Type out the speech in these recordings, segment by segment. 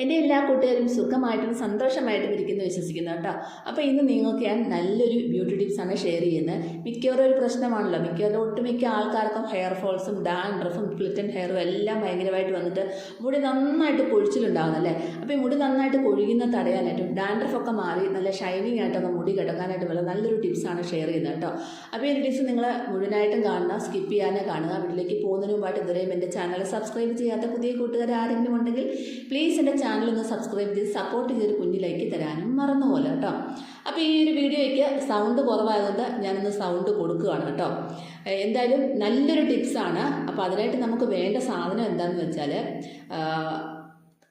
എന്റെ എല്ലാ കൂട്ടുകാരും സുഖമായിട്ടും സന്തോഷമായിട്ടും ഇരിക്കുന്നു വിശ്വസിക്കുന്നു കേട്ടോ. അപ്പോൾ ഇന്ന് നിങ്ങൾക്ക് ഞാൻ നല്ലൊരു ബ്യൂട്ടി ടിപ്സാണ് ഷെയർ ചെയ്യുന്നത്. മിക്കവാറും ഒരു പ്രശ്നമാണല്ലോ. മിക്കവാറും ഒട്ടുമിക്ക ആൾക്കാർക്കും ഹെയർ ഫോൾസും ഡാൻഡ്രഫും പ്ലിറ്റൻ ഹെയറും എല്ലാം ഭയങ്കരമായിട്ട് വന്നിട്ട് മുടി നന്നായിട്ട് കൊഴിച്ചിലുണ്ടാകുന്നല്ലേ അപ്പോൾ ഈ മുടി നന്നായിട്ട് കൊഴിയുന്ന തടയാനായിട്ടും ഡാൻഡ്രഫൊക്കെ മാറി നല്ല ഷൈനിങ് ആയിട്ടൊക്കെ മുടി കിടക്കാനായിട്ട് ഉള്ള നല്ലൊരു ടിപ്സാണ് ഷെയർ ചെയ്യുന്നത് കേട്ടോ. അപ്പോൾ ഈ ടിപ്സ് നിങ്ങൾ മുഴുവനായിട്ടും കാണുക സ്കിപ്പ് ചെയ്യാതെ കാണുക. വീട്ടിലേക്ക് പോകുന്നതിന് മുമ്പായിട്ട് ഇതുവരെയും എന്റെ ചാനൽ സബ്സ്ക്രൈബ് ചെയ്യാത്ത പുതിയ കൂട്ടുകാർ ആരെങ്കിലും ഉണ്ടെങ്കിൽ പ്ലീസ് എന്റെ ചാനൽ ഒന്ന് സബ്സ്ക്രൈബ് ചെയ്ത് സപ്പോർട്ട് ചെയ്തൊരു കുഞ്ഞു ലൈക്ക് തരാനും മറന്നുപോലെ കേട്ടോ. അപ്പോൾ ഈ ഒരു വീഡിയോയ്ക്ക് സൗണ്ട് കുറവായതുകൊണ്ട് ഞാനൊന്ന് സൗണ്ട് കൊടുക്കുകയാണ് കേട്ടോ. എന്തായാലും നല്ലൊരു ടിപ്സാണ് അപ്പോൾ അതിനായിട്ട് നമുക്ക് വേണ്ട സാധനം എന്താണെന്ന് വെച്ചാൽ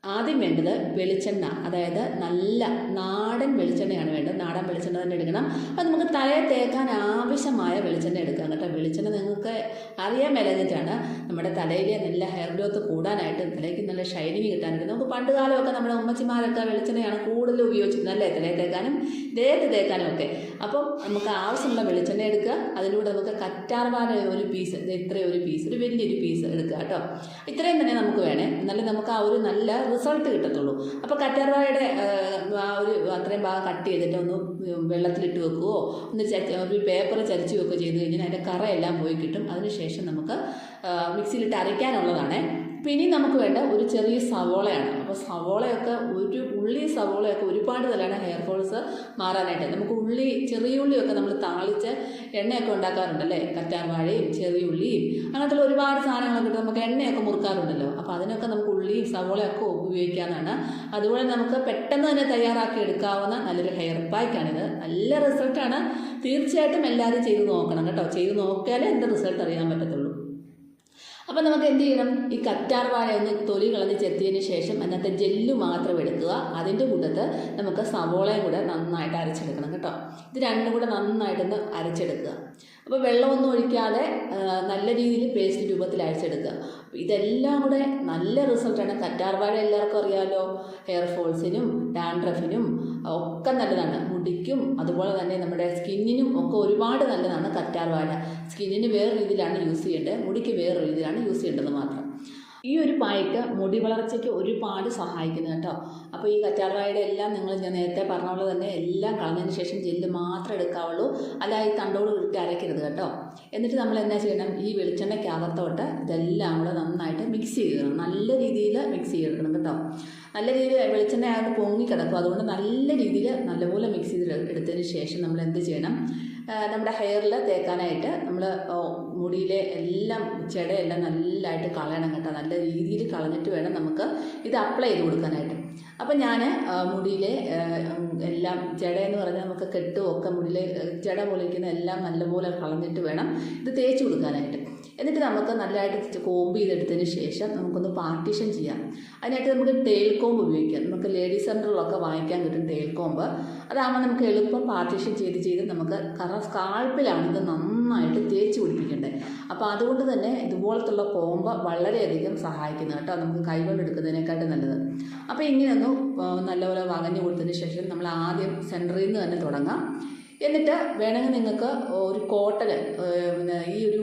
ആദ്യം വേണ്ടത് വെളിച്ചെണ്ണ. അതായത് നല്ല നാടൻ വെളിച്ചെണ്ണയാണ് വേണ്ടത്. നാടൻ വെളിച്ചെണ്ണ തന്നെ എടുക്കണം. അപ്പോൾ നമുക്ക് തലയെ തേക്കാൻ ആവശ്യമായ വെളിച്ചെണ്ണ എടുക്കാം കേട്ടോ. വെളിച്ചെണ്ണ നിങ്ങൾക്ക് അറിയാൻ മേലഞ്ഞിട്ടാണ് നമ്മുടെ തലയിലെ നല്ല ഹെയർ ഗ്രോത്ത് കൂടാനായിട്ട് തലയ്ക്ക് നല്ല ഷൈനിങ് കിട്ടാനായിട്ട് നമുക്ക് പണ്ട് കാലമൊക്കെ നമ്മുടെ ഉമ്മച്ചിമാരൊക്കെ വെളിച്ചെണ്ണയാണ് കൂടുതൽ ഉപയോഗിച്ചിരുന്നത് അല്ലേ? തലയെ തേക്കാനും ദേഹത്ത് തേക്കാനും ഒക്കെ. അപ്പം നമുക്ക് ആവശ്യമുള്ള വെളിച്ചെണ്ണ എടുക്കുക. അതിലൂടെ നമുക്ക് കറ്റാർവാഴ ഒരു പീസ് ഇത്രയും ഒരു പീസ് ഒരു വലിയൊരു പീസ് എടുക്കുക കേട്ടോ. ഇത്രയും തന്നെ നമുക്ക് വേണേ. എന്നാലും നമുക്ക് ആ ഒരു നല്ല റിസൾട്ട് കിട്ടത്തുള്ളൂ. അപ്പോൾ കറ്റാർവാഴയുടെ ആ ഒരു അത്രയും ഭാഗം കട്ട് ചെയ്തിട്ട് ഒന്ന് വെള്ളത്തിലിട്ട് വെക്കുകയോ ഒന്ന് ച ഒരു പേപ്പർ ചരിച്ച് വെക്കുകയോ ചെയ്ത് കഴിഞ്ഞാൽ അതിന്റെ കറയെല്ലാം പോയി കിട്ടും. അതിനുശേഷം നമുക്ക് മിക്സിയിലിട്ട് അരയ്ക്കാനുള്ളതാണ്. പിന്നെ നമുക്ക് വേണ്ട ഒരു ചെറിയ സവോളയാണ്. അപ്പോൾ സവോളയൊക്കെ ഒരു ഉള്ളി സവോളയൊക്കെ ഒരുപാട് നല്ലതാണ് ഹെയർ ഫോൾസ് മാറാനായിട്ട്. നമുക്ക് ഉള്ളി ചെറിയ ഉള്ളിയൊക്കെ നമ്മൾ താളിച്ച് എണ്ണയൊക്കെ ഉണ്ടാക്കാറുണ്ടല്ലേ? കറ്റാർവാഴയും ചെറിയ ഉള്ളിയും അങ്ങനത്തെ ഒരുപാട് സാധനങ്ങളൊക്കെ ഇട്ട് നമുക്ക് എണ്ണയൊക്കെ മുറുക്കാറുണ്ടല്ലോ. അപ്പോൾ അതിനൊക്കെ നമുക്ക് ഉള്ളി സവോളയൊക്കെ ഉപയോഗിക്കാവുന്നതാണ്. അതുപോലെ നമുക്ക് പെട്ടെന്ന് തന്നെ തയ്യാറാക്കി എടുക്കാവുന്ന നല്ലൊരു ഹെയർ പാക്കാണിത് നല്ല റിസൾട്ടാണ് തീർച്ചയായിട്ടും എല്ലാവരും ചെയ്ത് നോക്കണം കേട്ടോ. ചെയ്ത് നോക്കിയാലേ എന്റെ റിസൾട്ട് അറിയാൻ പറ്റത്തുള്ളൂ. അപ്പം നമുക്ക് എന്ത് ചെയ്യണം? ഈ കറ്റാർ വാഴ ഒന്ന് തൊലി കളഞ്ഞ് ചെത്തിയതിന് ശേഷം അതിനകത്ത് ജെല്ല് മാത്രം എടുക്കുക. അതിന്റെ കൂട്ടത്ത് നമുക്ക് സവോളയും കൂടെ നന്നായിട്ട് അരച്ചെടുക്കണം കേട്ടോ. ഇത് രണ്ടും കൂടെ നന്നായിട്ടൊന്ന് അരച്ചെടുക്കുക. അപ്പോൾ വെള്ളമൊന്നും ഒഴിക്കാതെ നല്ല രീതിയിൽ പേസ്റ്റ് രൂപത്തിൽ അയച്ചെടുക്കുക ഇതെല്ലാം കൂടെ നല്ല റിസൾട്ടാണ് കറ്റാർവാഴ എല്ലാവർക്കും അറിയാമല്ലോ ഹെയർ ഫോൾസിനും ഡാൻഡ്രഫിനും ഒക്കെ നല്ലതാണ്. മുടിക്കും അതുപോലെ തന്നെ നമ്മുടെ സ്കിന്നിനും ഒക്കെ ഒരുപാട് നല്ലതാണ് കറ്റാർവാഴ. സ്കിന്നിന് വേറെ രീതിയിലാണ് യൂസ് ചെയ്യേണ്ടത്. മുടിക്ക് വേറെ രീതിയിലാണ് യൂസ് ചെയ്യേണ്ടത് മാത്രം. ഈ ഒരു പായ്ക്ക് മുടി വളർച്ചയ്ക്ക് ഒരുപാട് സഹായിക്കുന്നു കേട്ടോ. അപ്പോൾ ഈ കറ്റാർവാഴയുടെ എല്ലാം നിങ്ങൾ ഞാൻ നേരത്തെ പറഞ്ഞ പോലെ തന്നെ എല്ലാം കളഞ്ഞതിന് ശേഷം ജെല്ല് മാത്രം എടുക്കാവുള്ളൂ. അല്ല ഈ തണ്ടോട് ഇട്ട് അരയ്ക്കരുത് കേട്ടോ. എന്നിട്ട് നമ്മൾ എന്നാ ചെയ്യണം? ഈ വെളിച്ചെണ്ണയ്ക്കകത്തോട്ട് ഇതെല്ലാം കൂടെ നന്നായിട്ട് മിക്സ് ചെയ്തിടണം നല്ല രീതിയിൽ മിക്സ് ചെയ്തെടുക്കണം കേട്ടോ. നല്ല രീതിയിൽ വെളിച്ചെണ്ണ ആയിട്ട് പൊങ്ങി കിടക്കും. അതുകൊണ്ട് നല്ല രീതിയിൽ നല്ലപോലെ മിക്സ് ചെയ്ത് എടുത്തതിന് ശേഷം നമ്മൾ എന്ത് ചെയ്യണം? നമ്മുടെ ഹെയറിൽ തേക്കാനായിട്ട് നമ്മൾ മുടിയിലെ എല്ലാം ചെടയെല്ലാം നല്ലതായിട്ട് കളയണം കേട്ടോ. നല്ല രീതിയിൽ കളഞ്ഞിട്ട് വേണം നമുക്ക് ഇത് അപ്ലൈ ചെയ്ത് കൊടുക്കാനായിട്ട്. അപ്പം ഞാൻ മുടിയിലെ എല്ലാം ജടയെന്ന് പറഞ്ഞാൽ നമുക്ക് കെട്ടും ഒക്കെ മുടിയിലെ ജട പൊളിക്കുന്ന എല്ലാം നല്ലപോലെ കളഞ്ഞിട്ട് വേണം ഇത് തേച്ച് കൊടുക്കാനായിട്ട്. എന്നിട്ട് നമുക്ക് നല്ലതായിട്ട് കോമ്പ് ചെയ്തെടുത്തതിന് ശേഷം നമുക്കൊന്ന് പാർട്ടീഷൻ ചെയ്യാം. അതിനായിട്ട് നമുക്ക് ടെയിൽ കോമ്പ് ഉപയോഗിക്കാം. നമുക്ക് ലേഡീസ് സെന്ററിലൊക്കെ വാങ്ങിക്കാൻ കിട്ടും ടെയിൽ കോമ്പ്. അതാകുമ്പോൾ നമുക്ക് എളുപ്പം പാർട്ടീഷൻ ചെയ്ത് ചെയ്ത് നമുക്ക് കാരണം സ്കാൾപ്പിലാണ് ഇത് നന്നായിട്ട് തേച്ച് പിടിപ്പിക്കേണ്ടത് അപ്പോൾ അതുകൊണ്ട് തന്നെ ഇതുപോലത്തുള്ള കോമ്പ വളരെയധികം സഹായിക്കുന്നു കേട്ടോ. നമുക്ക് കൈകൊണ്ട് എടുക്കുന്നതിനെക്കാട്ടും നല്ലത്. അപ്പോൾ ഇങ്ങനെ ഒന്ന് നല്ലപോലെ വകഞ്ഞു കൊടുത്തതിന് ശേഷം നമ്മൾ ആദ്യം സെന്ററിൽ നിന്ന് തന്നെ തുടങ്ങാം. എന്നിട്ട് വേണമെങ്കിൽ നിങ്ങൾക്ക് ഒരു കോട്ടൺ ഈ ഒരു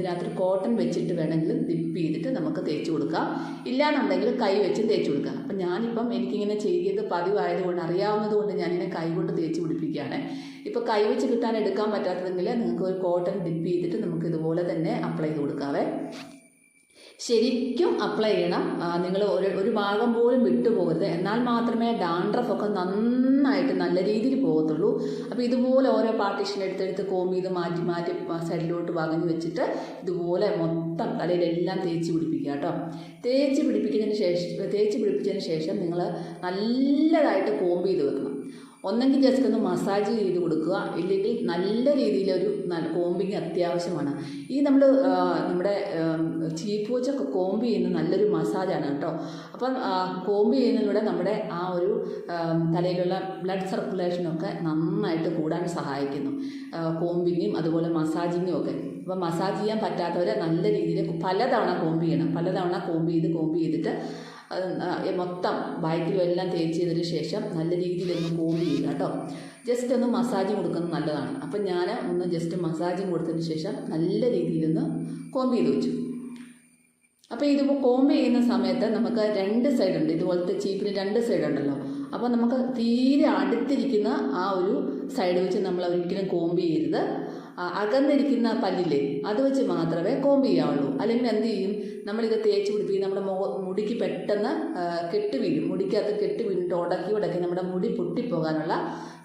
ഇതിനകത്തൊരു കോട്ടൺ വെച്ചിട്ട് വേണമെങ്കിൽ ഡിപ്പ് ചെയ്തിട്ട് നമുക്ക് തേച്ച് കൊടുക്കാം. ഇല്ലാന്നുണ്ടെങ്കിൽ കൈ വെച്ച് തേച്ച് കൊടുക്കാം. അപ്പം ഞാനിപ്പം എനിക്കിങ്ങനെ ചെയ്ത് പതിവായതുകൊണ്ട് അറിയാവുന്നത് കൊണ്ട് ഞാനിങ്ങനെ കൈ കൊണ്ട് തേച്ച് പിടിപ്പിക്കുകയാണ്. ഇപ്പോൾ കൈ വെച്ച് കിട്ടാൻ എടുക്കാൻ പറ്റാത്തതെങ്കിൽ നിങ്ങൾക്ക് ഒരു കോട്ടൺ ഡിപ്പ് ചെയ്തിട്ട് നമുക്ക് ഇതുപോലെ തന്നെ അപ്ലൈ ചെയ്ത് കൊടുക്കാവേ. ശരിക്കും അപ്ലൈ ചെയ്യണം. നിങ്ങൾ ഒരു ഒരു ഭാഗം പോലും വിട്ടുപോകരുത്. എന്നാൽ മാത്രമേ ഡാൻഡ്രഫ് ഒക്കെ നന്നായിട്ട് നല്ല രീതിയിൽ പോകത്തുള്ളൂ. അപ്പോൾ ഇതുപോലെ ഓരോ പാർട്ടീഷൻ എടുത്തെടുത്ത് കോമ്പ് ചെയ്ത് മാറ്റി മാറ്റി സൈഡിലോട്ട് വകഞ്ഞ് വെച്ചിട്ട് ഇതുപോലെ മൊത്തം തലയിലെല്ലാം തേച്ച് പിടിപ്പിക്കുക കേട്ടോ. തേച്ച് പിടിപ്പിക്കുന്നതിന് ശേഷം തേച്ച് പിടിപ്പിച്ചതിന് ശേഷം നിങ്ങൾ നല്ലതായിട്ട് കോമ്പ് ചെയ്ത് വെക്കണം. ഒന്നെങ്കിൽ ജസ്റ്റ് ഒന്ന് മസാജ് ചെയ്ത് കൊടുക്കുക. ഇല്ലെങ്കിൽ നല്ല രീതിയിലൊരു കോമ്പിങ് അത്യാവശ്യമാണ്. ഈ നമ്മൾ നമ്മുടെ ചീപ്പ് വെച്ചൊക്കെ കോമ്പ് ചെയ്യുന്ന നല്ലൊരു മസാജാണ് കേട്ടോ. അപ്പം കോമ്പ് ചെയ്യുന്നതിലൂടെ നമ്മുടെ ആ ഒരു തലയിലുള്ള ബ്ലഡ് സർക്കുലേഷനൊക്കെ നന്നായിട്ട് കൂടാൻ സഹായിക്കുന്നു. കോമ്പിങ്ങും അതുപോലെ മസാജിങ്ങും ഒക്കെ. അപ്പം മസാജ് ചെയ്യാൻ പറ്റാത്തവരെ നല്ല രീതിയിൽ പലതവണ കോമ്പ് ചെയ്യണം. പലതവണ കോമ്പ് ചെയ്ത് കോമ്പ് ചെയ്തിട്ട് അത് മൊത്തം ബാക്കിലും എല്ലാം തേച്ച് ചെയ്തതിന് ശേഷം നല്ല രീതിയിലൊന്ന് കോമ്പ് ചെയ്യുക കേട്ടോ. ജസ്റ്റ് ഒന്ന് മസാജ് കൊടുക്കുന്നത് നല്ലതാണ്. അപ്പം ഞാൻ ഒന്ന് ജസ്റ്റ് മസാജും കൊടുത്തതിന് ശേഷം നല്ല രീതിയിലൊന്ന് കോമ്പ് ചെയ്ത് വെച്ചു. അപ്പോൾ ഇതിപ്പോൾ കോമ്പ് ചെയ്യുന്ന സമയത്ത് നമുക്ക് രണ്ട് സൈഡ് ഉണ്ട്. ഇതുപോലത്തെ ചീപ്പിന് രണ്ട് സൈഡ് ഉണ്ടല്ലോ. അപ്പോൾ നമുക്ക് തീരെ അടുത്തിരിക്കുന്ന ആ ഒരു സൈഡ് വെച്ച് നമ്മൾ ഒരിക്കലും കോമ്പ് ചെയ്യരുത്. അകന്നിരിക്കുന്ന പല്ലില്ലേ അത് വെച്ച് മാത്രമേ കോമ്പ് ചെയ്യാവുള്ളൂ. അല്ലെങ്കിൽ എന്ത് ചെയ്യും? നമ്മളിത് തേച്ച് പിടിപ്പിക്കും. നമ്മുടെ മുഖ മുടിക്ക് പെട്ടെന്ന് കെട്ട് വീഴും. മുടിക്കകത്ത് കെട്ട് വീണിട്ട് ഉടക്കി ഉടക്കി നമ്മുടെ മുടി പൊട്ടിപ്പോകാനുള്ള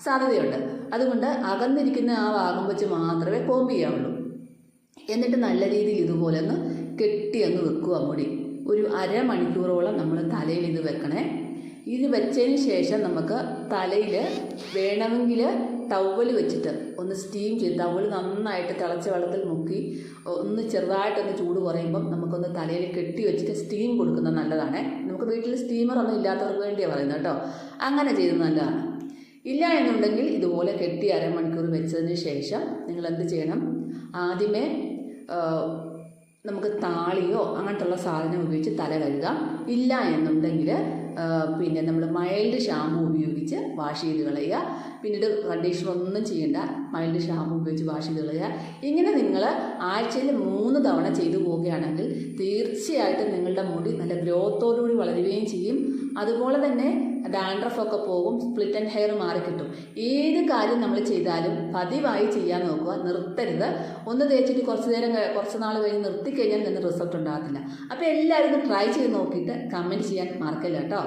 സാധ്യതയുണ്ട്. അതുകൊണ്ട് അകന്നിരിക്കുന്ന ആ ഭാഗം വെച്ച് മാത്രമേ കോമ്പ് ചെയ്യാവുള്ളൂ. എന്നിട്ട് നല്ല രീതിയിൽ ഇതുപോലെ ഒന്ന് കെട്ടി അങ്ങ് വെക്കുക മുടി. ഒരു അരമണിക്കൂറോളം നമ്മൾ തലയിൽ ഇത് വെക്കണേ. ഇത് വെച്ചതിന് ശേഷം നമുക്ക് തലയിൽ വേണമെങ്കിൽ ടവൽ വെച്ചിട്ട് ഒന്ന് സ്റ്റീം ചെയ്ത് ടവൽ നന്നായിട്ട് തിളച്ച വെള്ളത്തിൽ മുക്കി ഒന്ന് ചെറുതായിട്ടൊന്ന് ചൂട് കുറയുമ്പം നമുക്കൊന്ന് തലയിൽ കെട്ടി വെച്ചിട്ട് സ്റ്റീം കൊടുക്കുന്നത് നല്ലതാണ്. നമുക്ക് വീട്ടിൽ സ്റ്റീമറൊന്നും ഇല്ലാത്തവർക്ക് വേണ്ടിയാണ് പറയുന്നത് കേട്ടോ. അങ്ങനെ ചെയ്യുന്നത് നല്ലതാണ്. ഇല്ല എന്നുണ്ടെങ്കിൽ ഇതുപോലെ കെട്ടി അരമണിക്കൂർ വെച്ചതിന് ശേഷം നിങ്ങൾ എന്ത് ചെയ്യണം? ആദ്യമേ നമുക്ക് താളിയോ അങ്ങനത്തുള്ള സാധനം ഉപയോഗിച്ച് തല കഴുകാം. ഇല്ല എന്നുണ്ടെങ്കിൽ പിന്നെ നമ്മൾ മൈൽഡ് ഷാമ്പു ഉപയോഗിച്ച് വാഷ് ചെയ്ത് കളയുക. പിന്നീട് കണ്ടീഷണർ ഒന്നും ചെയ്യണ്ട. മൈൽഡ് ഷാമ്പു ഉപയോഗിച്ച് വാഷ് ചെയ്ത് കളയുക. ഇങ്ങനെ നിങ്ങൾ ആഴ്ചയിൽ മൂന്ന് തവണ ചെയ്തു പോവുകയാണെങ്കിൽ തീർച്ചയായിട്ടും നിങ്ങളുടെ മുടി നല്ല ഗ്രോത്തോടുകൂടി വളരുകയും ചെയ്യും. അതുപോലെ തന്നെ ഡാൻഡ്രഫ് ഒക്കെ പോകും സ്പ്ലിറ്റ് ആൻഡ് ഹെയർ മാറി കിട്ടും. ഏത് കാര്യം നമ്മൾ ചെയ്താലും പതിവായി ചെയ്യാൻ നോക്കുക നിർത്തരുത്. ഒന്ന് തേച്ചിട്ട് കുറച്ച് നേരം കുറച്ച് നാൾ കഴിഞ്ഞ് നിർത്തിക്കഴിഞ്ഞാൽ നിന്ന് റിസൾട്ട് ഉണ്ടാകത്തില്ല. അപ്പോൾ എല്ലാവരും ട്രൈ ചെയ്ത് നോക്കിയിട്ട് കമന്റ് ചെയ്യാൻ മറക്കില്ല കേട്ടോ.